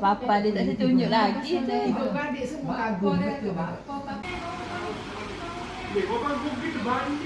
Papa dia tak tunjuk lagi tu. Ibu semua kagum dia tu. Papa. Ibu bapa mungkin banyak.